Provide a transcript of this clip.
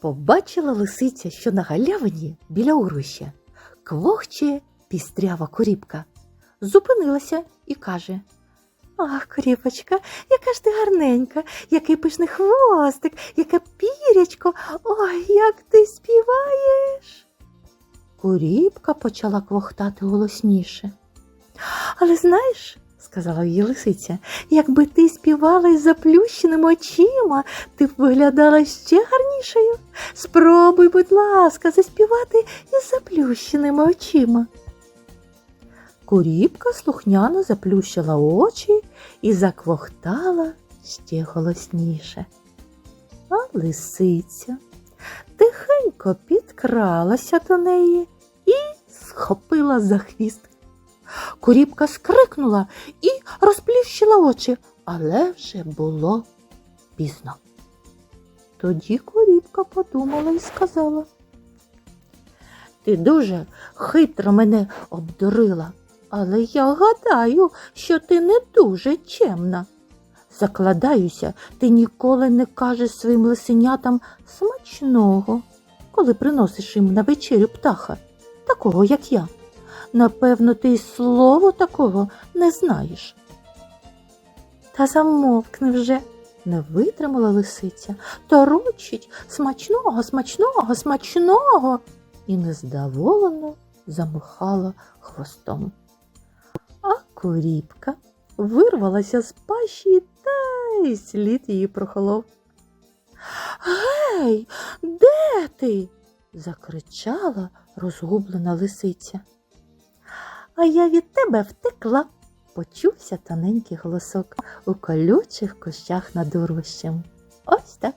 Побачила лисиця, що на галявині біля урвища квохче пістрява коріпка. Зупинилася і каже Ах, коріпочка, яка ж ти гарненька, який пишний хвостик, яке пірячко, ой, як ти співаєш. Коріпка почала квохтати голосніше. Але знаєш, сказала їй лисиця, якби ти співала із заплющеними очима, ти б виглядала ще гарнішою. Спробуй, будь ласка, заспівати із заплющеними очима. Куріпка слухняно заплющила очі і заквохтала ще голосніше. А лисиця тихенько підкралася до неї і схопила за хвіст. Куріпка скрикнула і розплющила очі, але вже було пізно. Тоді Куріпка подумала і сказала. Ти дуже хитро мене обдурила, але я гадаю, що ти не дуже чемна. Закладаюся, ти ніколи не кажеш своїм лисенятам смачного, коли приносиш їм на вечерю птаха, такого, як я. Напевно, ти й слова такого не знаєш. Та замовкни вже, не витримала лисиця, торочить смачного, смачного, смачного і нездоволено замахала хвостом. А куріпка вирвалася з пащі та й слід її прохолов. Гей, де ти? закричала розгублена лисиця. А я від тебе втекла, почувся тоненький голосок у колючих кущах над урвищем. Ось так.